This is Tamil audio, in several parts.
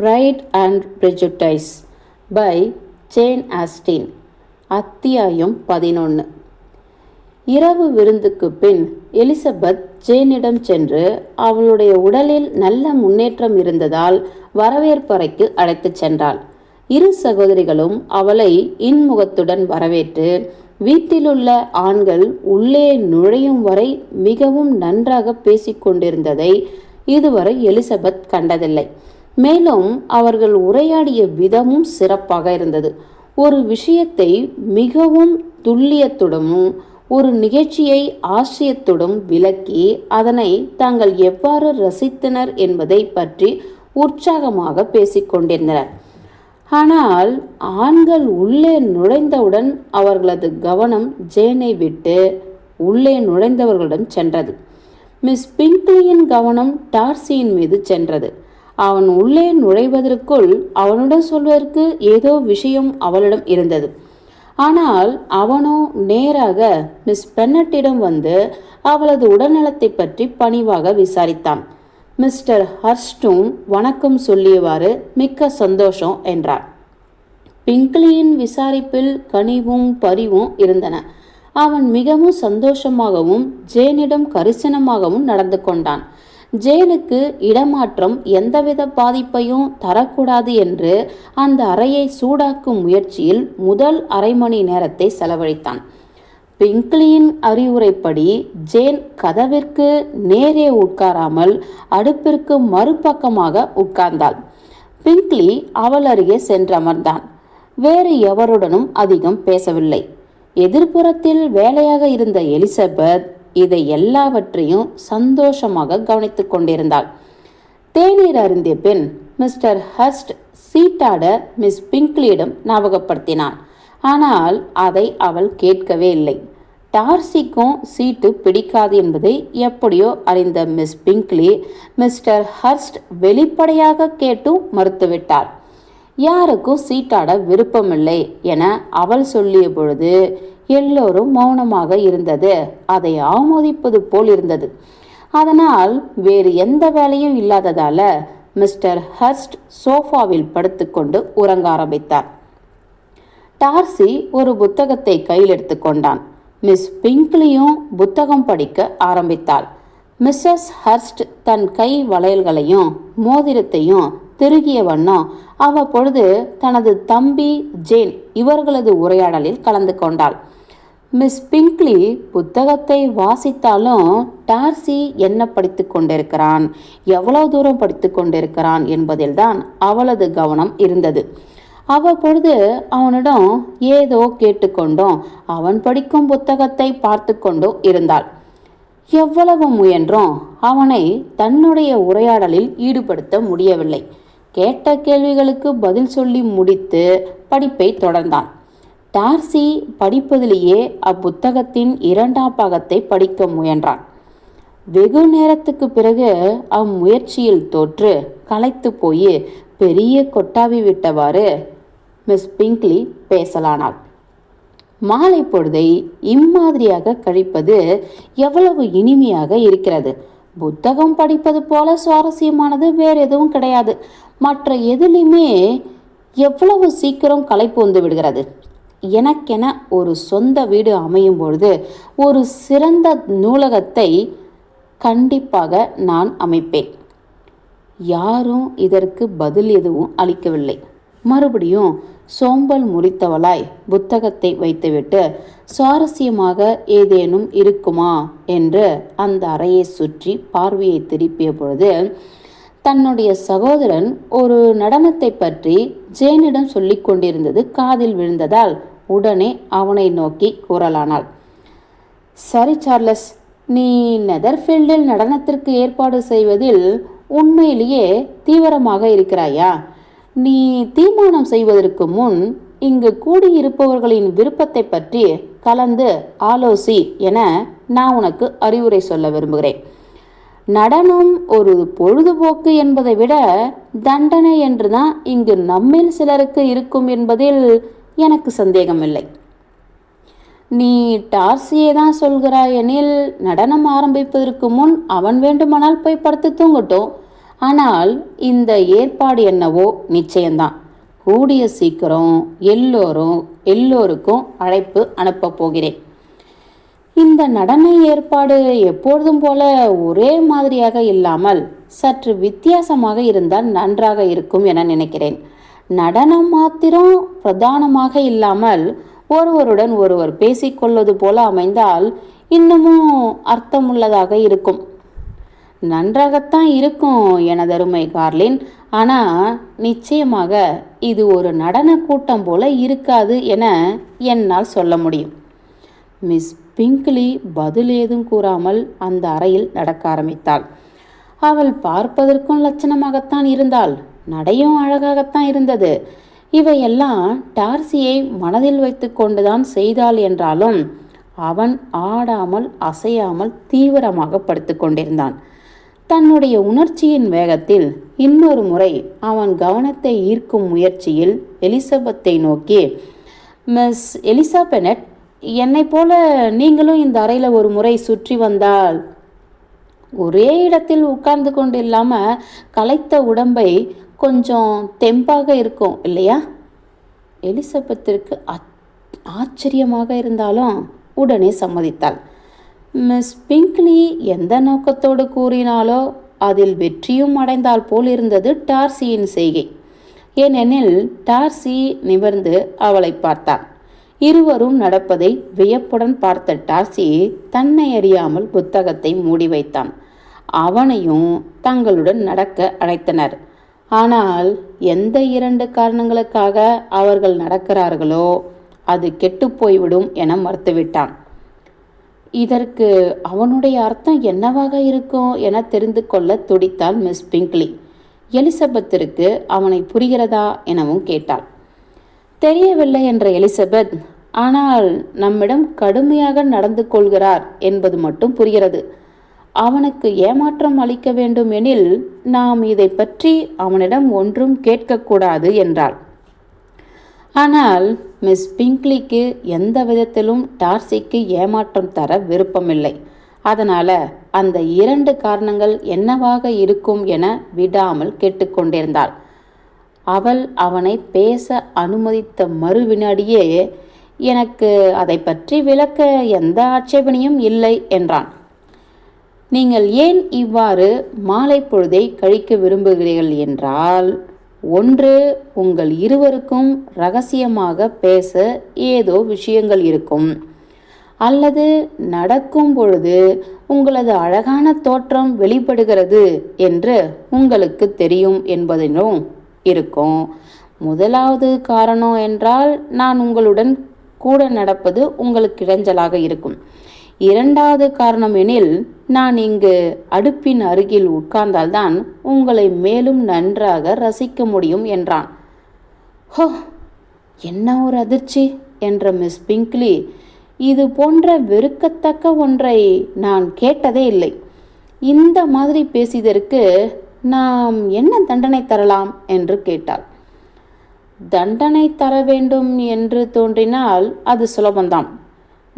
Pride and prejudice by Jane Austen அத்தியாயம் பதினொன்று இரவு விருந்துக்கு பின் எலிசபெத் ஜேனிடம் சென்று அவளுடைய உடலில் நல்ல முன்னேற்றம் இருந்ததால் வரவேற்பறைக்கு அழைத்துச் சென்றாள். இரு சகோதரிகளும் அவளை இன்முகத்துடன் வரவேற்று வீட்டிலுள்ள ஆண்கள் உள்ளே நுழையும் வரை மிகவும் நன்றாக பேசிக்கொண்டிருந்ததை இதுவரை எலிசபெத் கண்டதில்லை. மேலும் அவர்கள் உரையாடிய விதமும் சிறப்பாக இருந்தது. ஒரு விஷயத்தை மிகவும் துல்லியத்துடனும் ஒரு நிகழ்ச்சியை ஆசியத்துடன் விளக்கி அதனை தாங்கள் எவ்வாறு ரசித்தனர் என்பதை பற்றி உற்சாகமாக பேசிக்கொண்டிருந்தனர் ஆனால் ஆண்கள் உள்ளே நுழைந்தவுடன் அவர்களது கவனம் ஜேனை விட்டு உள்ளே நுழைந்தவர்களிடம் சென்றது. மிஸ் பிங்க்லியின் கவனம் டார்சியின் மீது சென்றது. அவன் உள்ளே நுழைவதற்குள் அவனுடன் சொல்வதற்கு ஏதோ விஷயம் அவளிடம் இருந்தது. ஆனால் அவனோ நேராக மிஸ் பென்னட்டிடம் வந்து அவளது உடல்நலத்தை பற்றி பணிவாக விசாரித்தான். மிஸ்டர் ஹர்ஸ்டும் வணக்கம் சொல்லியவாறு மிக்க சந்தோஷம் என்றார். பிங்க்லியின் விசாரிப்பில் கனிவும் பரிவும் இருந்தன. அவன் மிகவும் சந்தோஷமாகவும் ஜேனிடம் கரிசனமாகவும் நடந்து கொண்டான். ஜேனுக்கு இடமாற்றம் எந்தவித பாதிப்பையும் தரக்கூடாது என்று அந்த அறையை சூடாக்கும் முயற்சியில் முதல் அரை மணி நேரத்தை செலவழித்தான். பிங்க்லியின் அறிவுரைப்படி ஜேன் கதவிற்கு நேரே உட்காராமல் அடுப்பிற்கு மறுபக்கமாக உட்கார்ந்தாள். பிங்க்லி அவள் அருகே சென்றமர்ந்தான். வேறு எவருடனும் அதிகம் பேசவில்லை. எதிர்ப்புறத்தில் வேலையாக இருந்த எலிசபெத் இதை எல்லாவற்றையும் சந்தோஷமாக கவனித்துக் கொண்டிருந்தாள். தேநீர் அருந்திய பின் மிஸ்டர் ஹஸ்ட் சீட்டாட மிஸ் பிங்க்லியிடம் ஞாபகப்படுத்தினான். ஆனால் அதை அவள் கேட்கவே இல்லை. டார்சிக்கும் சீட்டு பிடிக்காது என்பதை எப்படியோ அறிந்த மிஸ் பிங்க்லி மிஸ்டர் ஹர்ஸ்ட் வெளிப்படையாக கேட்டும் மறுத்துவிட்டாள் யாருக்கும் சீட்டாட விருப்பமில்லை என அவள் சொல்லிய பொழுது எல்லோரும் மௌனமாக இருந்தது. அதை ஆமோதிப்பது போல் இருந்தது. அதனால் வேறு எந்த வேலையும் இல்லாததால மிஸ்டர் ஹர்ஸ்ட் சோஃபாவில் படுத்துக்கொண்டு உறங்க ஆரம்பித்தார். டார்சி ஒரு புத்தகத்தை கையில் எடுத்துக்கொண்டான் மிஸ் பிங்க்லியும் புத்தகம் படிக்க ஆரம்பித்தாள். மிஸ்ஸஸ் ஹர்ஸ்ட் தன் கை வளையல்களையும் மோதிரத்தையும் திருகிய வண்ணம் அவ்வப்பொழுது தனது தம்பி ஜேன் இவர்களது உரையாடலில் கலந்து கொண்டாள். மிஸ் பிங்க்லி புத்தகத்தை வாசித்தாலும் டார்சி என்ன படித்து கொண்டிருக்கிறான்? எவ்வளவு தூரம் படித்து கொண்டிருக்கிறான் என்பதில்தான் அவளது கவனம் இருந்தது. அவ்வப்பொழுது அவனிடம் ஏதோ கேட்டுக்கொண்டும் அவன் படிக்கும் புத்தகத்தை பார்த்து கொண்டும் இருந்தாள். எவ்வளவு முயன்றும்? அவனை தன்னுடைய உரையாடலில் ஈடுபடுத்த முடியவில்லை. கேட்ட கேள்விகளுக்கு பதில் சொல்லி முடித்து படிப்பை தொடர்ந்தான். டார்சி படிப்பதிலேயே அப்புத்தகத்தின் இரண்டாம் பாகத்தை படிக்க முயன்றான். வெகு நேரத்துக்கு பிறகு அம்முயற்சியில் தோற்று களைத்து போய் பெரிய கொட்டாவி விட்டவாறு மிஸ் பிங்க்லி பேசலானாள். மாலை பொழுதை இம்மாதிரியாக கழிப்பது எவ்வளவு இனிமையாக இருக்கிறது. புத்தகம் படிப்பது போல சுவாரஸ்யமானது வேறு எதுவும் கிடையாது. மற்ற எதிலையுமே எவ்வளவு சீக்கிரம் களைப்பு வந்து விடுகிறது. எனக்கென ஒரு சொந்த வீடு அமையும் பொழுது ஒரு சிறந்த நூலகத்தை கண்டிப்பாக நான் அமைப்பேன். யாரும் இதற்கு பதில் எதுவும் அளிக்கவில்லை. மறுபடியும் சோம்பல் முறித்தவளாய் புத்தகத்தை வைத்துவிட்டு சுவாரஸ்யமாக ஏதேனும் இருக்குமா என்று அந்த அறையை சுற்றி பார்வையை திருப்பிய பொழுது தன்னுடைய சகோதரன் ஒரு நடனத்தை பற்றி ஜேனிடம் சொல்லிக் கொண்டிருந்தது காதில் விழுந்ததால் உடனே அவனை நோக்கி கூறலானாள். சரி சார்லஸ் நீ நெதர்ஃபீல்டில் நடனத்திற்கு ஏற்பாடு செய்வதில் உண்மையிலேயே தீவிரமாக இருக்கிறாயா? நீ தீர்மானம் செய்வதற்கு முன் இங்கு கூடியிருப்பவர்களின் விருப்பத்தை பற்றி கலந்து ஆலோசி என நான் உனக்கு அறிவுரை சொல்ல விரும்புகிறேன். நடனம் ஒரு பொழுதுபோக்கு என்பதை விட தண்டனை என்றுதான் இங்கு நம்மில் சிலருக்கு இருக்கும் என்பதில் எனக்கு சந்தேகமில்லை. நீ டார்சியை தான் சொல்கிறாய் எனில் நடனம் ஆரம்பிப்பதற்கு முன் அவன் வேண்டுமானால் போய் படுத்து தூங்கட்டும். ஆனால் இந்த ஏற்பாடு என்னவோ நிச்சயம்தான். கூடிய சீக்கிரம் எல்லோரும் எல்லோருக்கும் அழைப்பு அனுப்பப் போகிறேன். இந்த நடன ஏற்பாடு எப்பொழுதும் போல ஒரே மாதிரியாக இல்லாமல் சற்று வித்தியாசமாக இருந்தால் நன்றாக இருக்கும் என நினைக்கிறேன். நடனம் மாத்திரம் பிரதானமாக இல்லாமல் ஒருவருடன் ஒருவர் பேசிக்கொள்வது போல அமைந்தால் இன்னமும் அர்த்தமுள்ளதாக இருக்கும். நன்றாகத்தான் இருக்கும் எனதருமை கார்லின். ஆனால் நிச்சயமாக இது ஒரு நடன கூட்டம் போல இருக்காது என என்னால் சொல்ல முடியும். மிஸ் பிங்க்லி பதில் ஏதும் கூறாமல் அந்த அறையில் நடக்க ஆரம்பித்தாள். அவள் பார்ப்பதற்கும் லட்சணமாகத்தான் இருந்தாள். நடையும் அழகாகத்தான் இருந்தது. இவையெல்லாம் டார்சியை மனதில் வைத்து கொண்டுதான் செய்தாள் என்றாலும் அவன் ஆடாமல் அசையாமல் தீவிரமாக படுத்து கொண்டிருந்தான். தன்னுடைய உணர்ச்சியின் வேகத்தில் இன்னொரு முறை அவன் கவனத்தை ஈர்க்கும் முயற்சியில் எலிசபெத்தை நோக்கி மிஸ் எலிசாபெனட் என்னை போல நீங்களும் இந்த அறையில் ஒரு முறை சுற்றி வந்தால் ஒரே இடத்தில் உட்கார்ந்து கொண்டு இல்லாமல் களைத்த உடம்பை கொஞ்சம் தெம்பாக இருக்கும் இல்லையா? எலிசபெத்திற்கு ஆச்சரியமாக இருந்தாலும் உடனே சம்மதித்தாள். மிஸ் பிங்க்லி எந்த நோக்கத்தோடு கூறினாலோ அதில் வெற்றியும் அடைந்தால் போல் இருந்தது டார்சியின் செய்கை. ஏனெனில் டார்சி நிமிர்ந்து அவளை பார்த்தான் இருவரும் நடப்பதை வியப்புடன் பார்த்த டார்சி தன்னை அறியாமல் புத்தகத்தை மூடி வைத்தான். அவனையும் தங்களுடன் நடக்க அழைத்தனர். ஆனால் எந்த இரண்டு காரணங்களுக்காக அவர்கள் நடக்கிறார்களோ அது கெட்டுப்போய்விடும் என மறுத்துவிட்டான். இதற்கு அவனுடைய அர்த்தம் என்னவாக இருக்கும் என தெரிந்து கொள்ள துடித்தாள் மிஸ் பிங்க்லி. எலிசபெத்திற்கு அவனை புரிகிறதா எனவும் கேட்டாள். தெரியவில்லை என்ற எலிசபெத் ஆனால் நம்மிடம் கடுமையாக நடந்து கொள்கிறார் என்பது மட்டும் புரிகிறது. அவனுக்கு ஏமாற்றம் அளிக்க வேண்டும் எனில் நாம் இதை பற்றி அவனிடம் ஒன்றும் கேட்கக்கூடாது என்றாள். ஆனால் மிஸ் பிங்க்லிக்கு எந்த விதத்திலும் டார்சிக்கு ஏமாற்றம் தர விருப்பமில்லை. அதனால அந்த இரண்டு காரணங்கள் என்னவாக இருக்கும் என விடாமல் கேட்டுக்கொண்டிருந்தாள். அவள் அவனை பேச அனுமதித்த மறு வினாடியே எனக்கு அதை பற்றி விளக்க எந்த ஆட்சேபனையும் இல்லை என்றான். நீங்கள் ஏன் இவ்வாறு மாலை பொழுதை கழிக்க விரும்புகிறீர்கள் என்றால் ஒன்று உங்கள் இருவருக்கும் ரகசியமாக பேச ஏதோ விஷயங்கள் இருக்கும். அல்லது நடக்கும் பொழுது உங்களது அழகான தோற்றம் வெளிப்படுகிறது என்று உங்களுக்கு தெரியும் என்பதிலும் இருக்கும். முதலாவது காரணம் என்றால் நான் உங்களுடன் கூட நடப்பது உங்களுக்கு இடைஞ்சலாக இருக்கும். இரண்டாவது காரணம் எனில் நான் இங்கு அடுப்பின் அருகில் உட்கார்ந்தால்தான் உங்களை மேலும் நன்றாக ரசிக்க முடியும் என்றான். ஹோ என்ன ஒரு அதிர்ச்சி! என்ற மிஸ் பிங்க்லி இது போன்ற வெறுக்கத்தக்க ஒன்றை நான் கேட்டதே இல்லை. இந்த மாதிரி பேசியதற்கு நாம் என்ன தண்டனை தரலாம் என்று கேட்டாள். தண்டனை தர வேண்டும் என்று தோன்றினால் அது சுலபந்தான்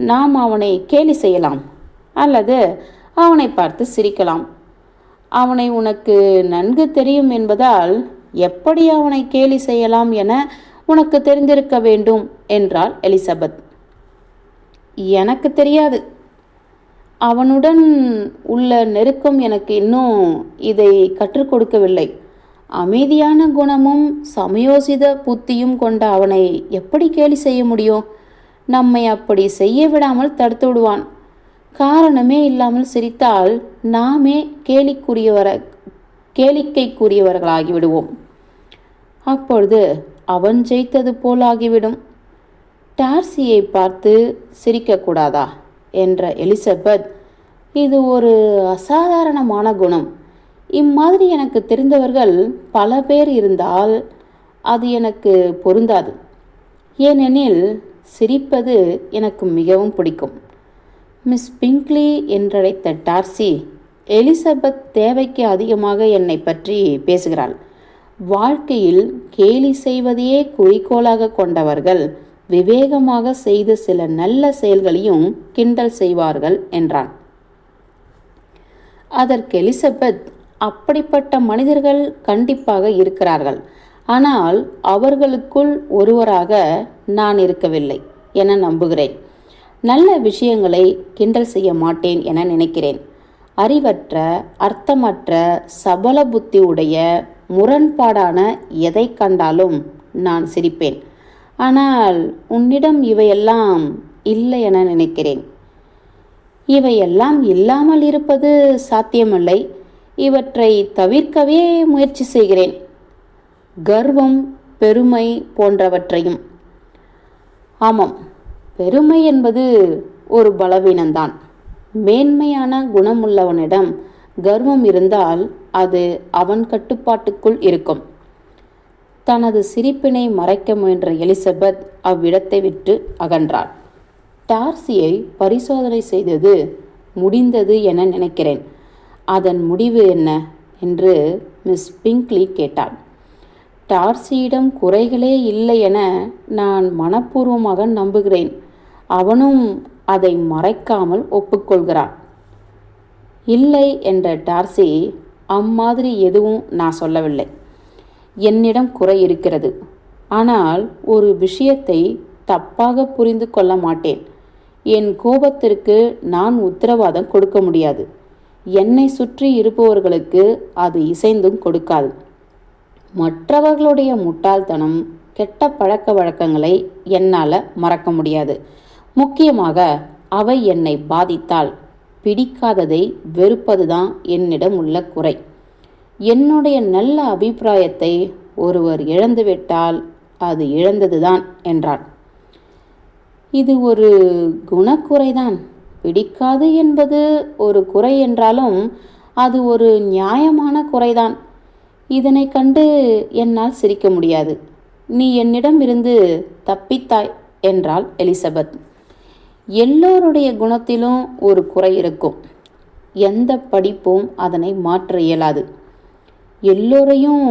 நாம் அவனை கேலி செய்யலாம் அல்லது அவனை பார்த்து சிரிக்கலாம். அவனை உனக்கு நன்கு தெரியும் என்பதால் எப்படி அவனை கேலி செய்யலாம் என உனக்கு தெரிந்திருக்க வேண்டும் என்றாள் எலிசபெத். எனக்கு தெரியாது. அவனுடன் உள்ள நெருக்கம் எனக்கு இன்னும் இதை கற்றுக் கொடுக்கவில்லை. அமைதியான குணமும் சமயோசித புத்தியும் கொண்ட அவனை எப்படி கேலி செய்ய முடியும்? நம்மை அப்படி செய்ய விடாமல் தடுத்து விடுவான். காரணமே இல்லாமல் சிரித்தால் நாமே கேலிக்குரியவர கேளிக்கைக்குரியவர்களாகிவிடுவோம் அப்பொழுது அவன் ஜெயித்தது போல் ஆகிவிடும். டார்சியை பார்த்து சிரிக்கக்கூடாதா? என்ற எலிசபெத் இது ஒரு அசாதாரணமான குணம். இம்மாதிரி எனக்கு தெரிந்தவர்கள் பல பேர் இருந்தால் அது எனக்கு பொருந்தாது. ஏனெனில் சிரிப்பது எனக்கு மிகவும் பிடிக்கும். மிஸ் பிங்க்லி என்றழைத்த டார்சி எலிசபெத் தேவைக்கு அதிகமாக என்னை பற்றி பேசுகிறாள். வாழ்க்கையில் கேலி செய்வதையே குறிக்கோளாக கொண்டவர்கள் விவேகமாக செய்த சில நல்ல செயல்களையும் கிண்டல் செய்வார்கள் என்றான். அதற்கு எலிசபெத் அப்படிப்பட்ட மனிதர்கள் கண்டிப்பாக இருக்கிறார்கள். ஆனால் அவர்களுக்குள் ஒருவராக நான் இருக்கவில்லை என நம்புகிறேன். நல்ல விஷயங்களை கிண்டல் செய்ய மாட்டேன் என நினைக்கிறேன். அறிவற்ற அர்த்தமற்ற சபல புத்தி உடைய முரண்பாடான எதை கண்டாலும் நான் சிரிப்பேன். ஆனால் உன்னிடம் இவையெல்லாம் இல்லை என நினைக்கிறேன். இவையெல்லாம் இல்லாமல் இருப்பது சாத்தியமில்லை. இவற்றை தவிர்க்கவே முயற்சி செய்கிறேன். கர்வம் பெருமை போன்றவற்றையும் ஆமாம். பெருமை என்பது ஒரு பலவீனம்தான். மேன்மையான குணமுள்ளவனிடம் கர்வம் இருந்தால் அது அவன் கட்டுப்பாட்டுக்குள் இருக்கும். தனது சிரிப்பினை மறைக்க முயன்ற எலிசபெத் அவ்விடத்தை விட்டு அகன்றாள். டார்சியை பரிசோதனை செய்தது முடிந்தது என நினைக்கிறேன். அதன் முடிவு என்ன? என்று மிஸ் பிங்க்லி கேட்டாள். டார்சியிடம் குறைகளே இல்லை என நான் மனப்பூர்வமாக நம்புகிறேன். அவனும் அதை மறைக்காமல் ஒப்புக்கொள்கிறான். இல்லை என்ற டார்சி அம்மாதிரி எதுவும் நான் சொல்லவில்லை. என்னிடம் குறை இருக்கிறது. ஆனால் ஒரு விஷயத்தை தப்பாக புரிந்து கொள்ள மாட்டேன். என் கோபத்திற்கு நான் உத்தரவாதம் கொடுக்க முடியாது. என்னை சுற்றி இருப்பவர்களுக்கு அது இசைந்தும் கொடுக்காது. மற்றவர்களுடைய முட்டாள்தனம் கெட்ட பழக்க வழக்கங்களை என்னால் மறக்க முடியாது. முக்கியமாக அவை என்னை பாதித்தால் பிடிக்காததை வெறுப்பதுதான் என்னிடம் உள்ள குறை. என்னுடைய நல்ல அபிப்பிராயத்தை ஒருவர் இழந்துவிட்டால் அது இழந்ததுதான் என்றான் இது ஒரு குணக்குறைதான். பிடிக்காது என்பது ஒரு குறை என்றாலும் அது ஒரு நியாயமான குறைதான். இதனை கண்டு என்னால் சிரிக்க முடியாது. நீ என்னிடம் இருந்து தப்பித்தாய் என்றாள் எலிசபெத். எல்லோருடைய குணத்திலும் ஒரு குறை இருக்கும். எந்த படிப்பும் அதனை மாற்ற இயலாது. எல்லோரையும்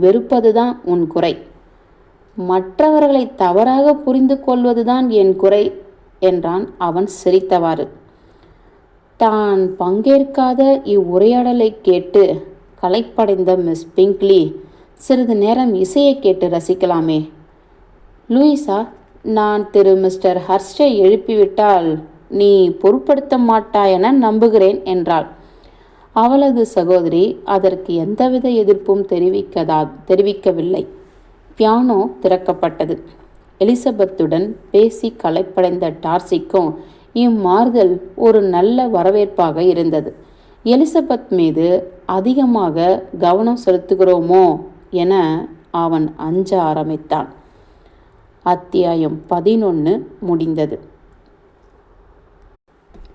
வெறுப்பதுதான் உன் குறை. மற்றவர்களை தவறாக புரிந்து கொள்வதுதான் என் குறை என்றான் அவன் சிரித்தவாறு. தான் பங்கேற்காத இவ்வுரையாடலை கேட்டு களைப்படைந்த மிஸ் பிங்க்லி. சிறிது நேரம் இசையை கேட்டு ரசிக்கலாமே. லூயிஸா நான் திரு மிஸ்டர் ஹர்ஷை எழுப்பிவிட்டால் நீ பொருட்படுத்த மாட்டாயென நம்புகிறேன் என்றாள். அவளது சகோதரி அதற்கு எந்தவித எதிர்ப்பும் தெரிவிக்கதா தெரிவிக்கவில்லை. பியானோ திறக்கப்பட்டது. எலிசபெத்துடன் பேசி களைப்படைந்த டார்சிக்கும் இம்மாறுதல் ஒரு நல்ல வரவேற்பாக இருந்தது. எலிசபெத் மீது அதிகமாக கவனம் செலுத்துகிறோமோ என அவன் அஞ்ச ஆரம்பித்தான். அத்தியாயம் பதினொன்று முடிந்தது.